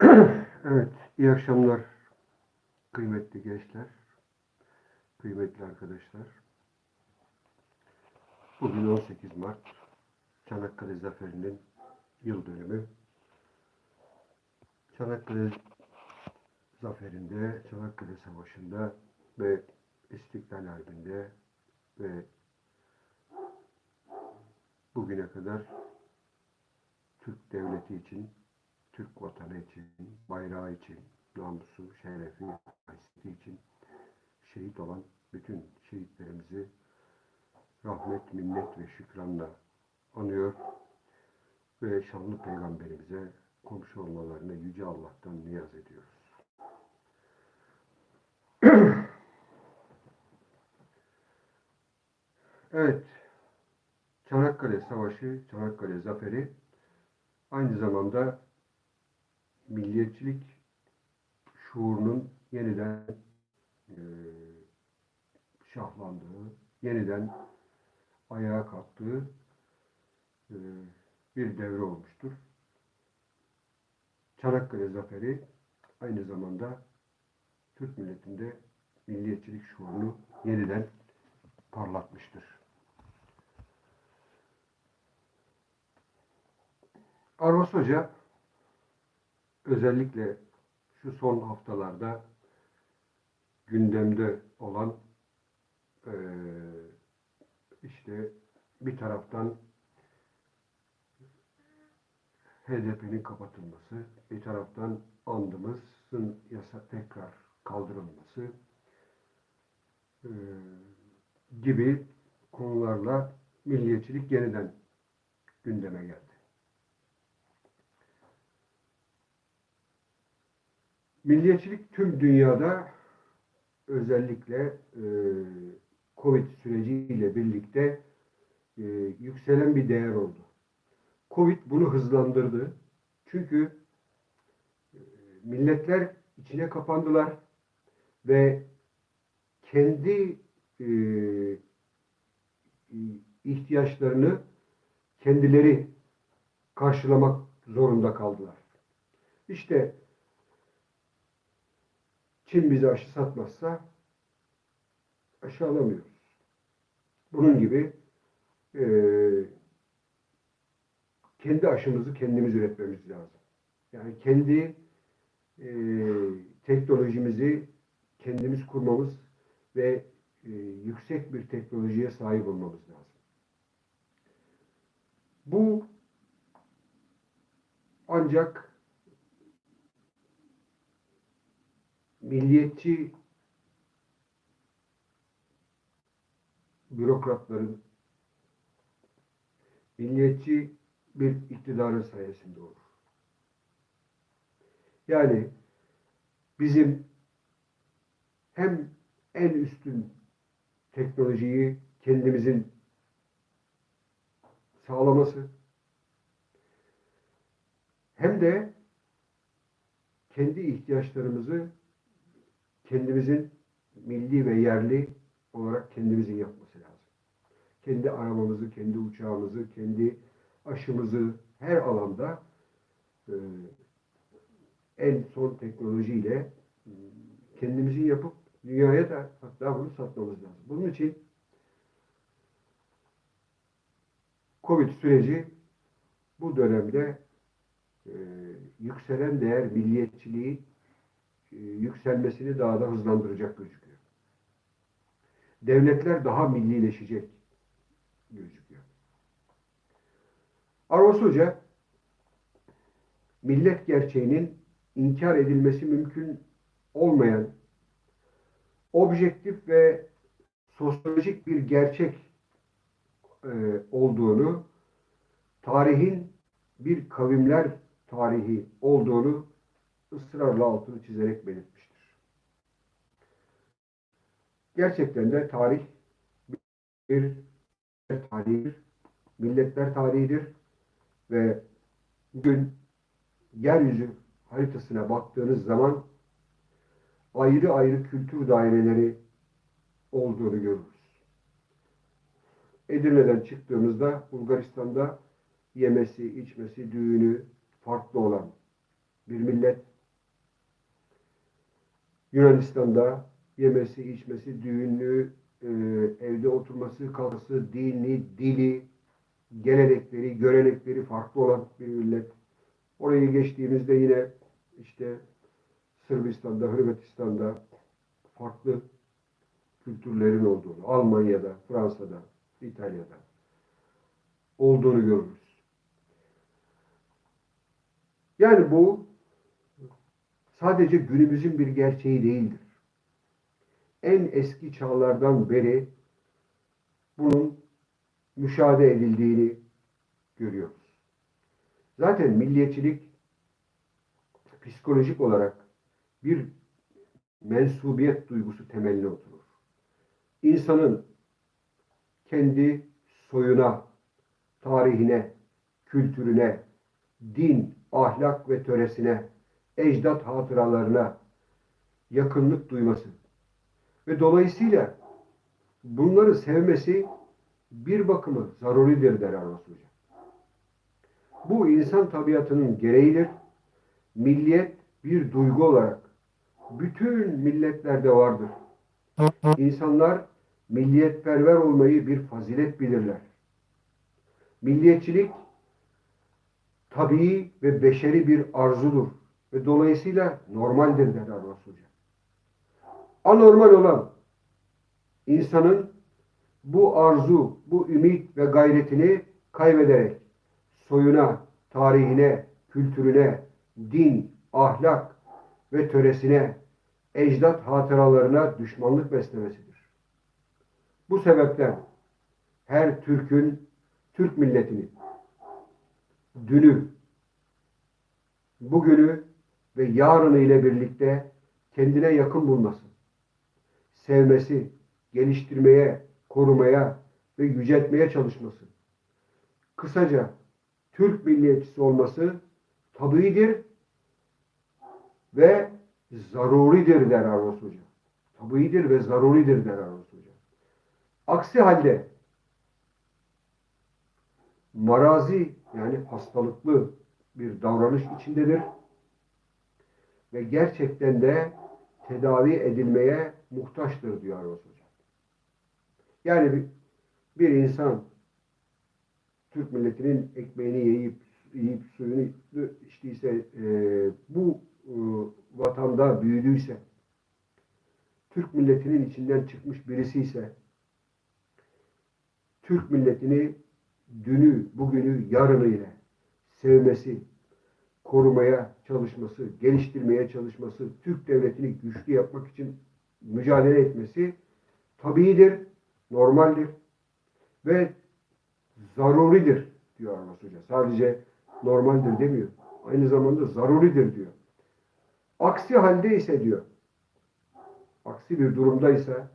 Evet, iyi akşamlar kıymetli gençler, kıymetli arkadaşlar. Bugün 18 Mart, Çanakkale Zaferi'nin yıl dönümü. Çanakkale Zaferi'nde, Çanakkale Savaşı'nda ve İstiklal Harbi'nde ve bugüne kadar Türk Devleti için Türk vatanı için, bayrağı için, namusu, şerefi, haysiyeti için şehit olan bütün şehitlerimizi rahmet, minnet ve şükranla anıyor ve şanlı peygamberimize komşu olmalarını Yüce Allah'tan niyaz ediyoruz. evet, Çanakkale Savaşı, Çanakkale Zaferi aynı zamanda milliyetçilik şuurunun yeniden e, şahlandığı, yeniden ayağa kalktığı e, bir devre olmuştur. Çanakkale Zaferi aynı zamanda Türk milletinde milliyetçilik şuurunu yeniden parlatmıştır. Arvas Hoca özellikle şu son haftalarda gündemde olan eee, işte bir taraftan HDP'nin kapatılması, bir taraftan andımızın yasa tekrar kaldırılması eee, gibi konularla milliyetçilik yeniden gündeme geldi. Milliyetçilik tüm dünyada özellikle e, Covid süreciyle birlikte e, yükselen bir değer oldu. Covid bunu hızlandırdı. Çünkü e, milletler içine kapandılar ve kendi e, ihtiyaçlarını kendileri karşılamak zorunda kaldılar. İşte Çin bize aşı satmazsa aşı alamıyoruz. Bunun gibi eee, kendi aşımızı kendimiz üretmemiz lazım. Yani kendi eee, teknolojimizi kendimiz kurmamız ve eee, yüksek bir teknolojiye sahip olmamız lazım. Bu ancak milliyetçi bürokratların milliyetçi bir iktidarın sayesinde olur. Yani bizim hem en üstün teknolojiyi kendimizin sağlaması hem de kendi ihtiyaçlarımızı kendimizin milli ve yerli olarak kendimizin yapması lazım. Kendi arabamızı, kendi uçağımızı, kendi aşımızı her alanda e, en son teknolojiyle e, kendimizin yapıp dünyaya da hatta bunu satmamız lazım. Bunun için Covid süreci bu dönemde e, yükselen değer milliyetçiliği yükselmesini daha da hızlandıracak gözüküyor. Devletler daha millileşecek gözüküyor. Arvas Hoca millet gerçeğinin inkar edilmesi mümkün olmayan objektif ve sosyolojik bir gerçek e, olduğunu, tarihin bir kavimler tarihi olduğunu ısrarla altını çizerek belirtmiştir. Gerçekten de tarih bir tarihidir, milletler tarihidir ve bugün yeryüzü haritasına baktığınız zaman ayrı ayrı kültür daireleri olduğunu görürüz. Edirne'den çıktığımızda Bulgaristan'da yemesi, içmesi, düğünü farklı olan bir millet Yunanistan'da yemesi, içmesi, düğünlü, e, evde oturması, kalkması, dini, dili, gelenekleri, görenekleri farklı olan bir millet. Orayı geçtiğimizde yine işte Sırbistan'da, Hırvatistan'da farklı kültürlerin olduğunu, Almanya'da, Fransa'da, İtalya'da olduğunu görürüz. Yani bu sadece günümüzün bir gerçeği değildir. En eski çağlardan beri bunun müşahede edildiğini görüyoruz. Zaten milliyetçilik psikolojik olarak bir mensubiyet duygusu temeline oturur. İnsanın kendi soyuna, tarihine, kültürüne, din, ahlak ve töresine, ecdat hatıralarına yakınlık duyması ve dolayısıyla bunları sevmesi bir bakımı zaruridir der Arvas Hoca. Bu insan tabiatının gereğidir. Milliyet bir duygu olarak bütün milletlerde vardır. İnsanlar milliyetperver olmayı bir fazilet bilirler. Milliyetçilik tabii ve beşeri bir arzudur ve dolayısıyla normaldir Arvas Hoca. Anormal olan insanın bu arzu, bu ümit ve gayretini kaybederek soyuna, tarihine, kültürüne, din, ahlak ve töresine, ecdat hatıralarına düşmanlık beslemesidir. Bu sebepten her Türk'ün, Türk milletinin dünü, bugünü ve yarını ile birlikte kendine yakın bulması, sevmesi, geliştirmeye, korumaya ve yüceltmeye çalışması. Kısaca Türk milliyetçisi olması tabiidir ve zaruridir der Arvas Hoca. Tabiidir ve zaruridir der Arvas Hoca. Aksi halde marazi yani hastalıklı bir davranış içindedir ve gerçekten de tedavi edilmeye muhtaçtır diyor Hoca. Yani bir, bir insan Türk milletinin ekmeğini yiyip yiyip suyunu içtiyse e, bu e, vatanda büyüdüyse Türk milletinin içinden çıkmış birisi ise Türk milletini dünü, bugünü, yarını ile sevmesi, korumaya çalışması, geliştirmeye çalışması, Türk devletini güçlü yapmak için mücadele etmesi tabiidir, normaldir ve zaruridir diyor Armas Hoca. Sadece normaldir demiyor. Aynı zamanda zaruridir diyor. Aksi halde ise diyor, aksi bir durumdaysa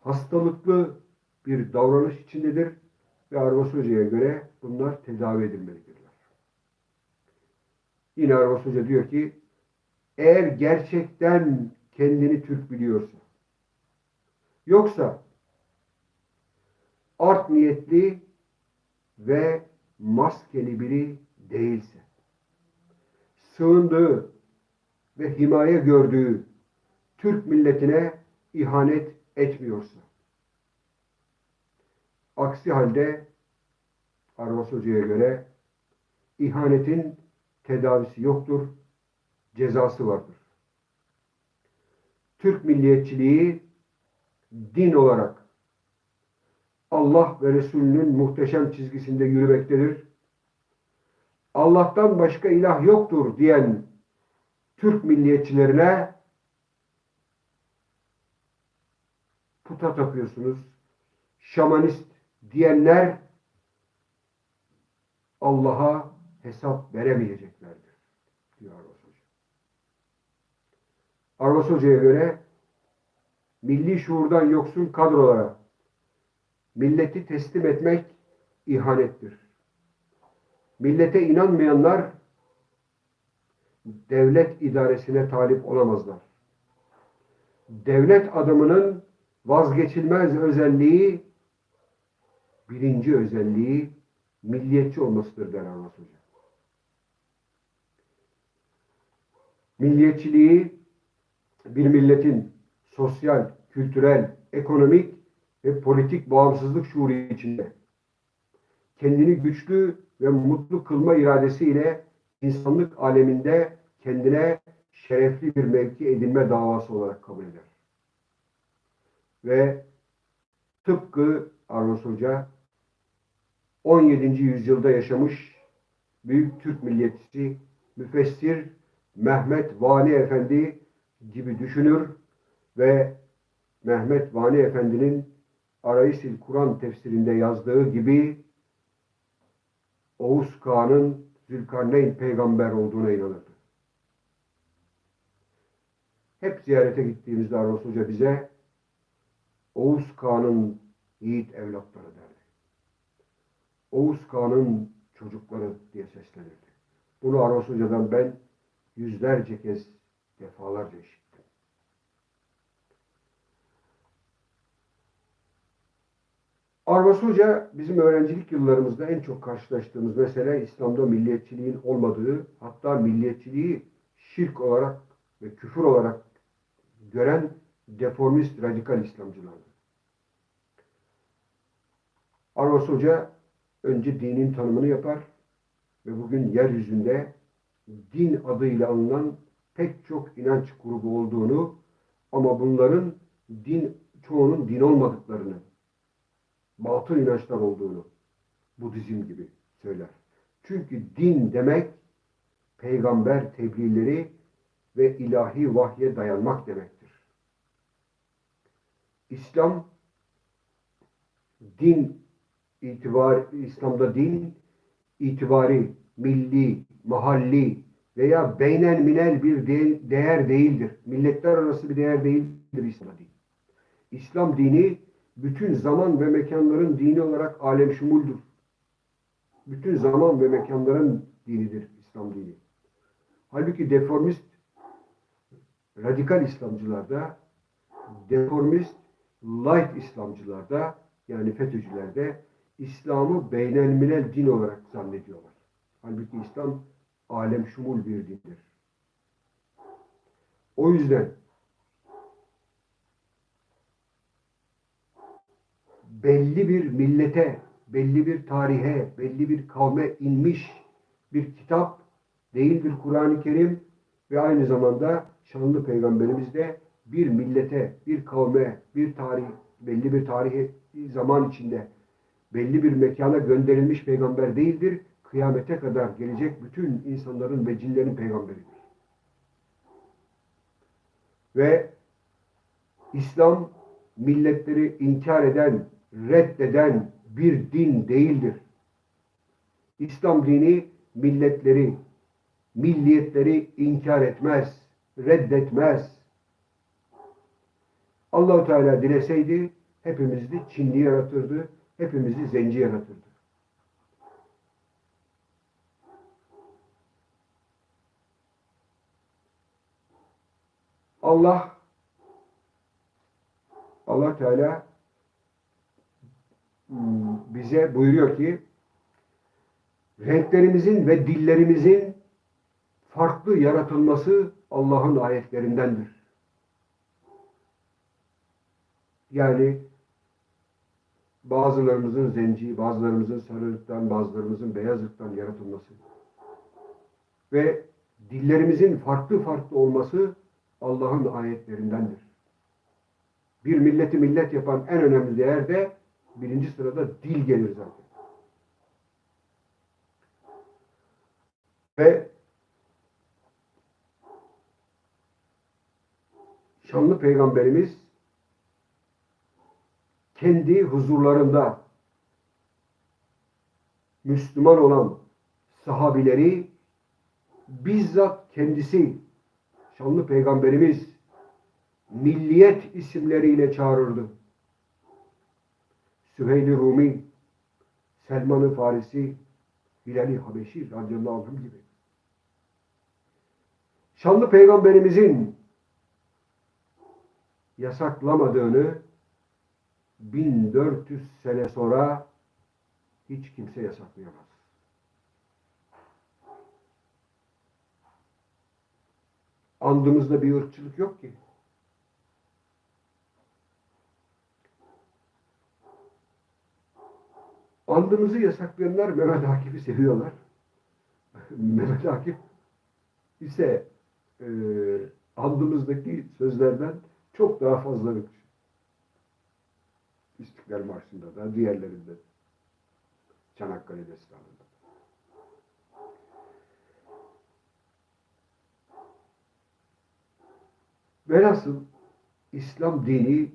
hastalıklı bir davranış içindedir ve Arvas Hoca'ya göre bunlar tedavi edilmelidirler. Yine Arvas Hoca diyor ki eğer gerçekten kendini Türk biliyorsa yoksa art niyetli ve maskeli biri değilse sığındığı ve himaye gördüğü Türk milletine ihanet etmiyorsa aksi halde Arvas Hoca'ya göre ihanetin tedavisi yoktur, cezası vardır. Türk milliyetçiliği din olarak Allah ve Resulünün muhteşem çizgisinde yürümektedir. Allah'tan başka ilah yoktur diyen Türk milliyetçilerine puta tapıyorsunuz. Şamanist diyenler Allah'a hesap veremeyeceklerdir diyor Arvas Hoca. Arvas Hoca'ya göre milli şuurdan yoksun kadrolara milleti teslim etmek ihanettir. Millete inanmayanlar devlet idaresine talip olamazlar. Devlet adamının vazgeçilmez özelliği, birinci özelliği milliyetçi olmasıdır der Arvas Hoca. Milliyetçiliği bir milletin sosyal, kültürel, ekonomik ve politik bağımsızlık şuuru içinde kendini güçlü ve mutlu kılma iradesiyle insanlık aleminde kendine şerefli bir mevki edinme davası olarak kabul eder. Ve tıpkı Arnavut Hoca 17. yüzyılda yaşamış büyük Türk milliyetçisi müfessir Mehmet Vani Efendi gibi düşünür ve Mehmet Vani Efendi'nin Arayüzül Kur'an tefsirinde yazdığı gibi Oğuz Kağan'ın Zülkarneyn peygamber olduğuna inanırdı. Hep ziyarete gittiğimizde Arnavut Hoca bize Oğuz Kağan'ın yiğit evlatları derdi. Oğuz Kağan'ın çocukları diye seslenirdi. Bunu Aros Hoca'dan ben yüzlerce kez defalarca işittim. Arvas bizim öğrencilik yıllarımızda en çok karşılaştığımız mesele İslam'da milliyetçiliğin olmadığı, hatta milliyetçiliği şirk olarak ve küfür olarak gören deformist radikal İslamcılardı. Arvas Hoca önce dinin tanımını yapar ve bugün yeryüzünde din adıyla anılan pek çok inanç grubu olduğunu ama bunların din çoğunun din olmadıklarını, batıl inançlar olduğunu Budizm gibi söyler. Çünkü din demek peygamber tebliğleri ve ilahi vahye dayanmak demektir. İslam din itibar İslam'da din itibari, milli, mahalli veya beynel minel bir de- değer değildir. Milletler arası bir değer değildir İslam dini. İslam dini bütün zaman ve mekanların dini olarak alem şumuldur. Bütün zaman ve mekanların dinidir İslam dini. Halbuki deformist radikal İslamcılarda deformist light İslamcılarda yani FETÖ'cülerde İslam'ı beynelmilel din olarak zannediyorlar. Halbuki İslam alem şumul bir dindir. O yüzden belli bir millete, belli bir tarihe, belli bir kavme inmiş bir kitap değildir Kur'an-ı Kerim ve aynı zamanda şanlı peygamberimiz de bir millete, bir kavme, bir tarih, belli bir tarihi zaman içinde belli bir mekana gönderilmiş peygamber değildir. Kıyamete kadar gelecek bütün insanların ve cinlerin peygamberidir. Ve İslam milletleri inkar eden, reddeden bir din değildir. İslam dini milletleri, milliyetleri inkar etmez, reddetmez. Allahu Teala dileseydi hepimizi Çinli yaratırdı, hepimizi zenci yaratırdı. Allah Allah Teala hmm, bize buyuruyor ki renklerimizin ve dillerimizin farklı yaratılması Allah'ın ayetlerindendir. Yani bazılarımızın zenci, bazılarımızın sarılıktan, bazılarımızın beyazlıktan yaratılması ve dillerimizin farklı farklı olması Allah'ın ayetlerindendir. Bir milleti millet yapan en önemli değer de birinci sırada dil gelir zaten. Ve şanlı peygamberimiz kendi huzurlarında Müslüman olan sahabileri bizzat kendisi şanlı peygamberimiz milliyet isimleriyle çağırırdı. Süheyl-i Rumi, Selman-ı Farisi, Hilal-i Habeşi radıyallahu gibi. Şanlı peygamberimizin yasaklamadığını 1400 sene sonra hiç kimse yasaklayamaz. andığımızda bir ırkçılık yok ki. Andımızı yasaklayanlar Mehmet Akif'i seviyorlar. Mehmet Akif ise e, andımızdaki sözlerden çok daha fazla ırkçı. İstiklal Marşı'nda da diğerlerinde Çanakkale Destanı'nda. Velhasıl İslam dini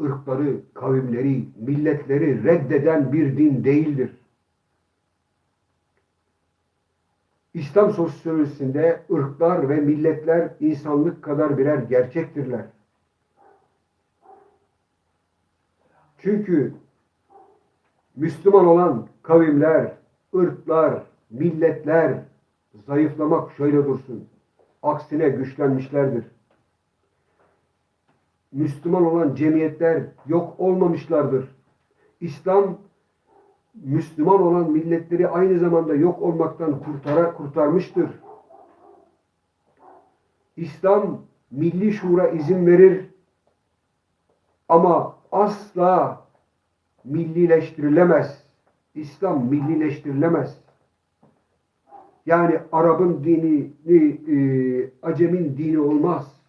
ırkları, kavimleri, milletleri reddeden bir din değildir. İslam sosyolojisinde ırklar ve milletler insanlık kadar birer gerçektirler. Çünkü Müslüman olan kavimler, ırklar, milletler zayıflamak şöyle dursun. Aksine güçlenmişlerdir. Müslüman olan cemiyetler yok olmamışlardır. İslam Müslüman olan milletleri aynı zamanda yok olmaktan kurtara, kurtarmıştır. İslam milli şuura izin verir ama asla millileştirilemez. İslam millileştirilemez. Yani Arap'ın dini, e, Acem'in dini olmaz.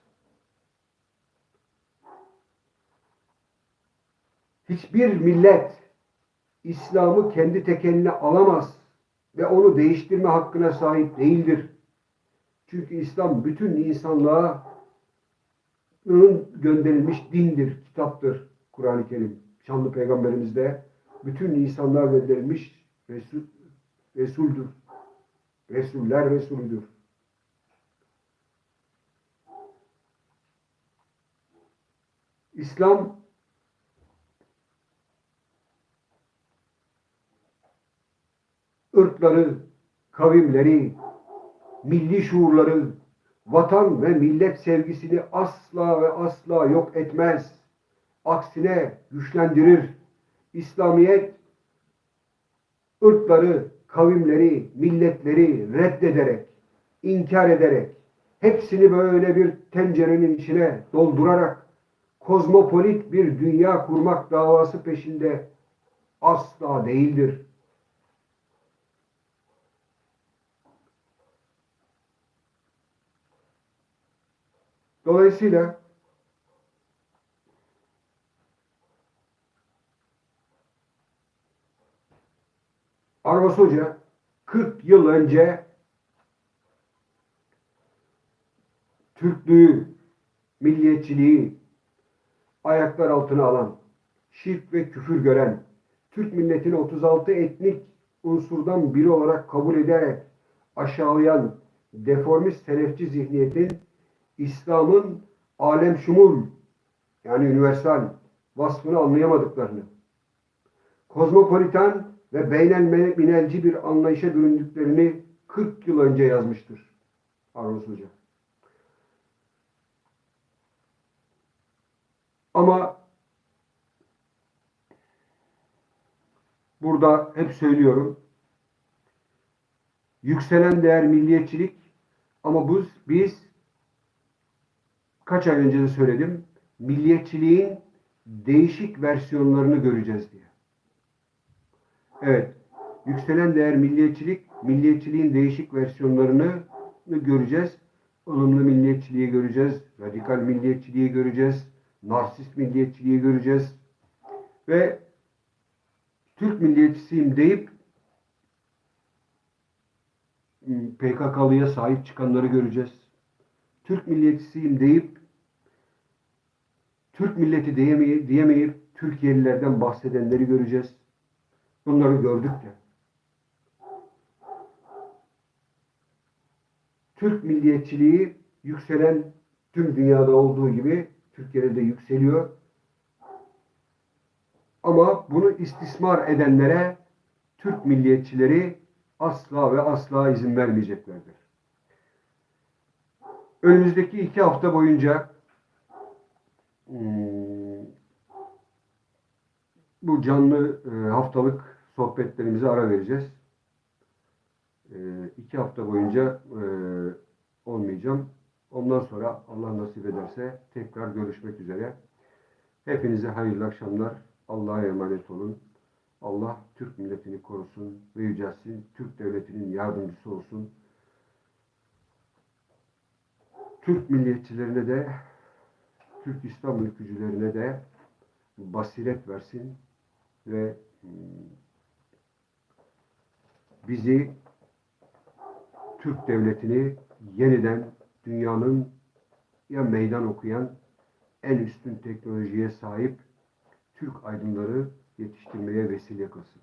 Hiçbir millet İslam'ı kendi tekeline alamaz ve onu değiştirme hakkına sahip değildir. Çünkü İslam bütün insanlığa gönderilmiş dindir, kitaptır Kur'an-ı Kerim. Şanlı Peygamberimiz de bütün insanlığa gönderilmiş Resul, Resul'dür. Resuller Resulüdür. İslam ırkları, kavimleri, milli şuurları, vatan ve millet sevgisini asla ve asla yok etmez. Aksine güçlendirir. İslamiyet ırkları, kavimleri, milletleri reddederek, inkar ederek, hepsini böyle bir tencerenin içine doldurarak kozmopolit bir dünya kurmak davası peşinde asla değildir. Dolayısıyla Arvas Hoca 40 yıl önce Türklüğü, milliyetçiliği ayaklar altına alan, şirk ve küfür gören, Türk milletini 36 etnik unsurdan biri olarak kabul ederek aşağılayan deformist selefçi zihniyetin İslam'ın alem şumul yani universal vasfını anlayamadıklarını, kozmopolitan ve beynel bir anlayışa büründüklerini 40 yıl önce yazmıştır Arnavut Hoca. Ama burada hep söylüyorum yükselen değer milliyetçilik ama bu biz kaç ay önce de söyledim. Milliyetçiliğin değişik versiyonlarını göreceğiz diye. Evet. Yükselen değer milliyetçilik, milliyetçiliğin değişik versiyonlarını göreceğiz. ılımlı milliyetçiliği göreceğiz. Radikal milliyetçiliği göreceğiz. Narsist milliyetçiliği göreceğiz. Ve Türk milliyetçisiyim deyip PKK'lıya sahip çıkanları göreceğiz. Türk milliyetçisiyim deyip Türk milleti diyemeyip, diyemeyip Türkiye'lilerden bahsedenleri göreceğiz. Bunları gördük de. Türk milliyetçiliği yükselen tüm dünyada olduğu gibi Türkiye'de de yükseliyor. Ama bunu istismar edenlere Türk milliyetçileri asla ve asla izin vermeyeceklerdir. Önümüzdeki iki hafta boyunca hmm, bu canlı e, haftalık sohbetlerimize ara vereceğiz. E, iki hafta boyunca e, olmayacağım. Ondan sonra Allah nasip ederse tekrar görüşmek üzere. Hepinize hayırlı akşamlar. Allah'a emanet olun. Allah Türk milletini korusun ve yücelsin. Türk devletinin yardımcısı olsun. Türk milliyetçilerine de Türk İslam ülkücülerine de basiret versin ve mm, bizi Türk devletini yeniden dünyanın ya meydan okuyan en üstün teknolojiye sahip Türk aydınları yetiştirmeye vesile kılsın.